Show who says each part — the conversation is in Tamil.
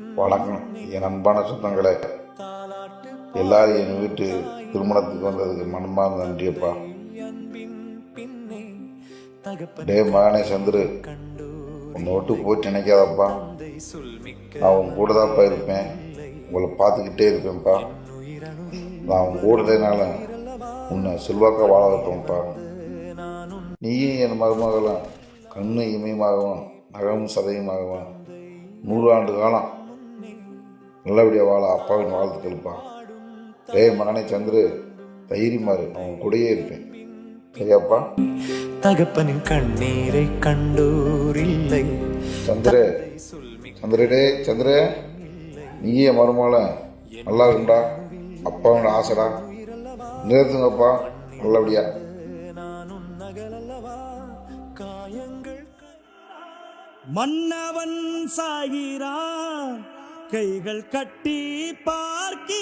Speaker 1: வணக்கம். என் அன்பான சொந்தங்களே எல்லாரும் என் வீட்டு திருமணத்துக்கு வந்ததுக்கு மனமார்ந்த நன்றியப்பா. டே மகனே சந்திரு உன்னை விட்டு போயிட்டு நினைக்காதப்பா. நான் உன் கூட தான்ப்பா இருப்பேன். உங்களை பார்த்துக்கிட்டே இருப்பேன்ப்பா. நான் உன் கூட உன்னை செல்வாக்கா வாழ வைப்பேன்ப்பா. நீயும் என் மருமகளும் கண்ணு இமையுமாகவும் நகமும் சதையுமாகவும் நூறு ஆண்டு காலம் நல்லபடியாக வாழ அப்பாவின் வாழ்த்துக்கள்ப்பா டேய் மகனே சந்திரு தைரியமாரு நான் உன் கூடயே இருப்பேன். சரியாப்பா?
Speaker 2: தகப்பனின் கண்ணீரை கண்டோரில்லை
Speaker 1: சந்திரே சந்திரே டேய் சந்திரே. நீயே மருமகள நல்லா இருக்கும்டா அப்பாவோட ஆசைடா. நிறுத்துங்கப்பா நல்லபடியா.
Speaker 3: மன்னவன் சாகிறான். கைகள் கட்டி பார்க்கிறான்